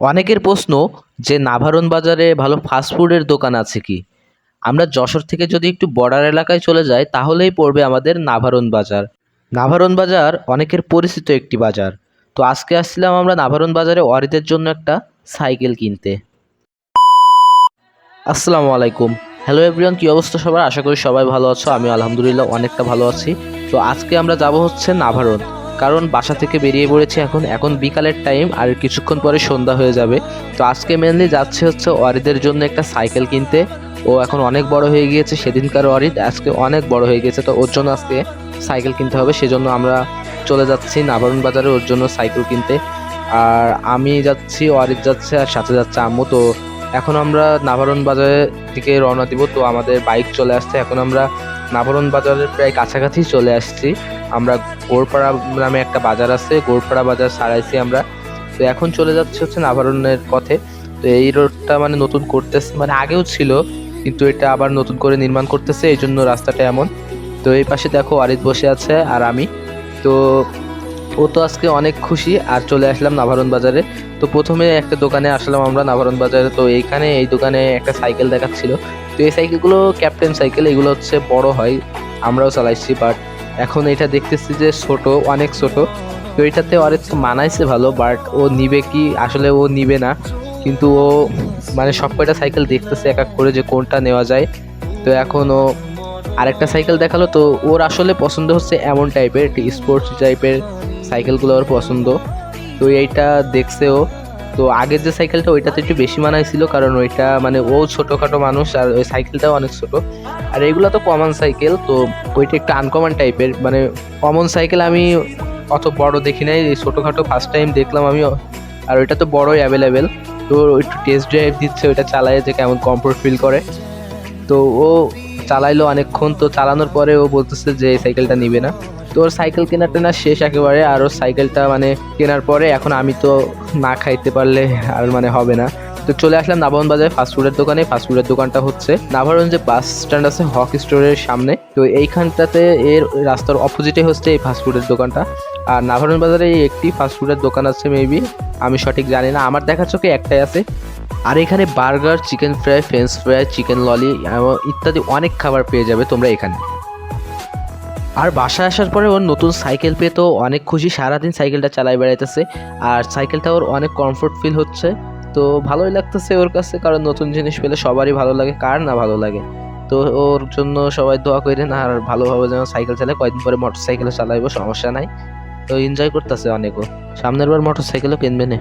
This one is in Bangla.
অনেকের প্রশ্ন যে নাভারণ বাজারে ভালো ফাস্টফুডের দোকান আছে কি? আমরা যশোর থেকে যদি একটু বর্ডার এলাকায় চলে যাই, তাহলেই পড়বে আমাদের নাভারণ বাজার। নাভারণ বাজার অনেকের পরিচিত একটি বাজার। তো আজকে আসছিলাম আমরা নাভারণ বাজারে অরিদের জন্য একটা সাইকেল কিনতে। আসসালামু আলাইকুম। হ্যালো এভরিওয়ান কী অবস্থা সবার? আশা করি সবাই ভালো আছো। আমি আলহামদুলিল্লাহ অনেকটা ভালো আছি। তো আজকে আমরা যাব হচ্ছে নাভারণ কারণ বাসা থেকে বেরিয়ে পড়েছি এখন। এখন বিকালের টাইম আর কিছুক্ষণ পরে সন্ধ্যা হয়ে যাবে। তো আজকে মেনলি যাচ্ছে হচ্ছে অরিদের জন্য একটা সাইকেল কিনতে। ও এখন অনেক বড় হয়ে গিয়েছে, সেদিনকার অরিদ আজকে অনেক বড় হয়ে গেছে তো ওর জন্য আজকে সাইকেল কিনতে হবে, সেজন্য আমরা চলে যাচ্ছি নাভারণ বাজারে ওর জন্য সাইকেল কিনতে। আর আমি যাচ্ছি অরিদ যাচ্ছে আর সাথে যাচ্ছে আম্মু। তো এখন আমরা নাভারণ বাজারের দিকে রওনা দিব। তো আমাদের বাইক চলে আসছে। এখন আমরা নাভারণ বাজারের প্রায় কাছাকাছি চলে আসছি। আমরা গোড়পাড়া নামে একটা বাজার আছে, গোড়পাড়া বাজার সারাইছি আমরা। তো এখন চলে যাচ্ছে হচ্ছে নাভারণের পথে। তো এই রোডটা মানে নতুন করতেছে মানে আগেও ছিল, কিন্তু এটা আবার নতুন করে নির্মাণ করতেছে এই জন্য রাস্তাটা এমন। তো এই পাশে দেখো আরিদ বসে আছে আর আমি। তো ও তো আজকে অনেক খুশি, আর চলে আসলাম নাভারণ বাজারে। তো প্রথমে একটা দোকানে আসলাম আমরা নাভারণ বাজারে। তো এইখানে, এই দোকানে একটা সাইকেল দেখাচ্ছিল। তো এই সাইকেলগুলো ক্যাপ্টেন সাইকেল, এগুলো হচ্ছে বড় হয়, আমরাও চালাইছি বাট এখন এটা দেখতেছি যে ছোট, অনেক ছোট। তো এটাতে অনেক মানাইছে ভালো বাট ও নিবে কি? আসলে ও নিবে না। কিন্তু ও মানে সব কয়টা সাইকেল দেখতেছে, এক এক করে যে কোনটা নেওয়া যায়। তো এখন ও আরেকটা সাইকেল দেখাল, তো ওর আসলে পছন্দ হচ্ছে এমন টাইপের একটি স্পোর্টস টাইপের সাইকেলগুলো ওর পছন্দ। তো এইটা দেখছে ও। তো আগের যে সাইকেলটা ওইটাতে একটু বেশি মানাইছিল কারণ ওইটা মানে ও ছোটোখাটো মানুষ আর ওই সাইকেলটাও অনেক ছোট। আর এইগুলো তো কমন সাইকেল তো ওইটা একটু আনকমন টাইপের মানে কমন সাইকেল আমি অত বড় দেখি নাই, এই ছোটোখাটো ফার্স্ট টাইম দেখলাম আমি আর ওইটা তো বড়ই অ্যাভেলেবেল তো একটু টেস্ট ড্রাইভ দিচ্ছে, ওইটা চালায় যে কেমন কমফোর্ট ফিল করে। তো ও চালাইলো অনেকক্ষণ, তো চালানোর পরে ও বলতেছে যে এই সাইকেলটা নিবে না। তো সাইকেল কেনা টেনা শেষ একেবারে, আর সাইকেলটা মানে কেনার পরে এখন আমি তো না খাইতে পারলে আর মানে হবে না। তো চলে আসলাম নাভারণ বাজারে ফাস্টফুডের দোকানে। ফাস্টফুডের দোকানটা হচ্ছে নাভারণ যে বাস স্ট্যান্ড আছে হক স্টোরের সামনে। তো এইখানটাতে এর রাস্তার অপোজিটে হচ্ছে এই ফাস্টফুডের দোকানটা। আর নাভারণ বাজারে একটি ফাস্টফুডের দোকান আছে মেবি আমি সঠিক জানি না। আমার দেখার চোখে একটাই আছে। আর এখানে burger chicken fry French fry chicken lolly ইত্যাদি অনেক খাবার পেয়ে যাবে তোমরা এখানে। আর বাসায় আসার পরে ওর নতুন সাইকেল পেয়ে তো অনেক খুশি, সারাদিন সাইকেলটা চালাই বেড়াইতেছে। আর সাইকেলটা ওর অনেক কমফোর্ট ফিল হচ্ছে। তো ভালোই লাগতেছে ওর কাছে, কারণ নতুন জিনিস পেলে সবারই ভালো লাগে, কার না ভালো লাগে? তো ওর জন্য সবাই দোয়া করেন, আর ভালোভাবে যেন সাইকেল চালায়। কয়েকদিন পরে মোটর সাইকেলও চালাইবো, সমস্যা নাই। তো এনজয় করতেছে অনেকও সামনের বার মোটর সাইকেলও কিনবে না।